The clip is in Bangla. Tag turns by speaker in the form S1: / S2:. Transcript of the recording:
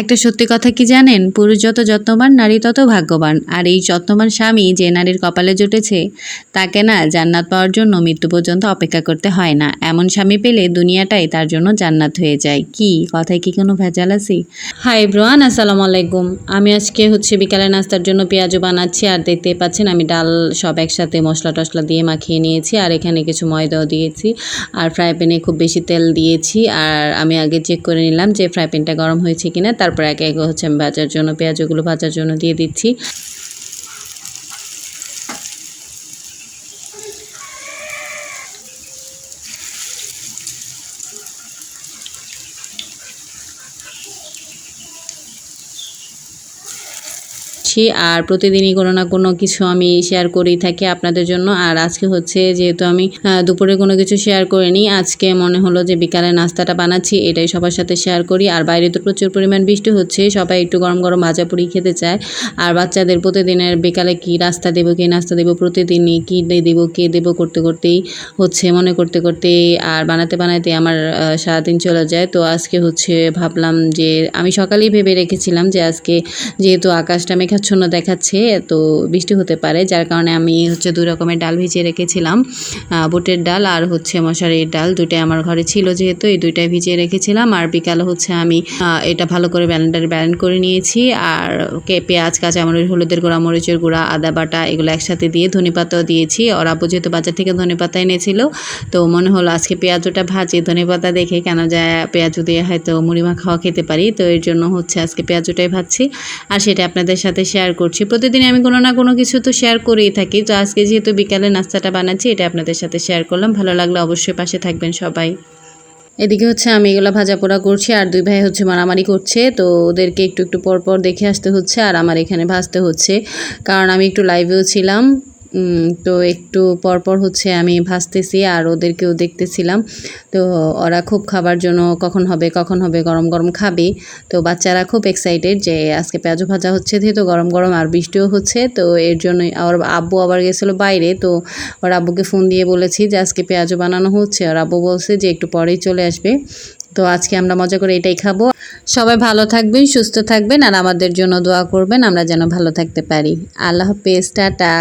S1: একটা সত্যি কথা কি জানেন? পুরুষ যত যত্নবান, নারী তত ভাগ্যবান। আর এই যত্নবান স্বামী যে নারীর কপালে জুটেছে, তাকে না জান্নাত পাওয়ার জন্য মৃত্যু পর্যন্ত অপেক্ষা করতে হয় না। এমন স্বামী পেলে দুনিয়াটাই তার জন্য জান্নাত হয়ে যায়। কি? কথায় কি কোনো ভেজাল আছে? হাই ব্রোয়ান আসসালামু আলাইকুম। আমি আজকে হচ্ছে বিকালে নাস্তার জন্য পেঁয়াজও বানাচ্ছি আর দেখতে পাচ্ছেন আমি ডাল সব একসাথে মশলা টশলা দিয়ে মাখিয়ে নিয়েছি আর এখানে কিছু ময়দাও দিয়েছি আর ফ্রাই প্যানে খুব বেশি তেল দিয়েছি। আর আমি আগে চেক করে নিলাম যে ফ্রাই প্যানটা গরম হয়েছে কিনা তারপর একে একে হচ্ছে আমি ভাজার জন্য পেঁয়াজগুলো ভাজার জন্য দিয়ে দিচ্ছি। করছি আর প্রতিদিনই কোনো না কোনো কিছু আমি শেয়ার করেই থাকি আপনাদের জন্য। আর আজকে হচ্ছে যেহেতু আমি দুপুরে কোনো কিছু শেয়ার করিনি, আজকে মনে হলো যে বিকালে নাস্তাটা বানাচ্ছি, এটাই সবার সাথে শেয়ার করি। আর বাইরে তো প্রচুর পরিমাণ বৃষ্টি হচ্ছে, সবাই একটু গরম গরম ভাজা পুরি খেতে চায়। আর বাচ্চাদের প্রতিদিনের বিকালে কি রাস্তা দেবো, কি নাস্তা দেবো, প্রতিদিনই কী দেবো, কে দেবো করতে করতেই হচ্ছে মনে করতে করতে আর বানাতে বানাতে আমার সারাদিন চলে যায়। তো আজকে হচ্ছে ভাবলাম যে, আমি সকালেই ভেবে রেখেছিলাম যে আজকে যেহেতু আকাশটা মেঘাচ্ছন্ন দেখাচ্ছে, তো বৃষ্টি হতে পারে, যার কারণে আমি হচ্ছে দুই রকমের ডাল ভিজিয়ে রেখেছিলাম। বুটের ডাল আর হচ্ছে মশারির ডাল, দুইটাই আমার ঘরে ছিল যেহেতু, এই দুইটাই ভিজিয়ে রেখেছিলাম। আর বিকালে হচ্ছে আমি এটা ভালো করে ব্যালেন্ডারে ব্যালেন্ড করে নিয়েছি। আর কে পেঁয়াজ কাঁচা কাঁচামরিচ, হলুদের গুঁড়া, মরিচের গুঁড়া, আদা বাটা এগুলো একসাথে দিয়ে ধনে পাতাও দিয়েছি। ওর আব্বু যেহেতু বাজার থেকে ধনে পাতা এনেছিল, তো মনে হলো আজকে পেঁয়াজটা ভাজি, ধনে পাতা দেখে কেন যায় পেঁয়াজ দিয়ে হয়তো মুড়ি মাখাও খেতে পারি। তো এর জন্য হচ্ছে আজকে পেঁয়াজটাই ভাজছি। আর সেটা আপনাদের সাথে শেয়ার করছি। প্রতিদিন আমি কোনো না কোনো কিছু তো শেয়ার করেই থাকি। তো আজকে যেহেতু বিকালে নাস্তাটা বানাচ্ছি, এটা আপনাদের সাথে শেয়ার করলাম। ভালো লাগলে অবশ্যই পাশে থাকবেন সবাই। এদিকে হচ্ছে আমি এগুলো ভাজা পোড়া করছি, আর দুই ভাই হচ্ছে মারামারি করছে। তো ওদেরকে একটু একটু পর পর দেখে আসতে হচ্ছে, আর আমার এখানে ভাজতে হচ্ছে। কারণ আমি একটু লাইভেও ছিলাম। তো একটু পর পর হচ্ছে আমি ভাজতেছি আর ওদেরকেও দেখতেছিলাম। তো ওরা খুব খাবার জন্য কখন হবে কখন হবে, গরম গরম খাবে। তো বাচ্চারা খুব এক্সাইটেড যে আজকে পেঁয়াজু ভাজা হচ্ছে, যেহেতু গরম গরম আর বৃষ্টিও হচ্ছে, তো এর জন্যই আর আব্বু আবার গেছিল বাইরে। তো ওর আব্বুকে ফোন দিয়ে বলেছি যে আজকে পেঁয়াজু বানানো হচ্ছে। আর আব্বু বলছে যে একটু পরেই চলে আসবে। তো আজকে আমরা মজা করে এটাই খাব। সবাই ভালো থাকবেন, সুস্থ থাকবেন আর আমাদের জন্য দোয়া করবেন। আমরা যেন ভালো থাকতে পারি। আল্লাহ হাফেজ, টাটা।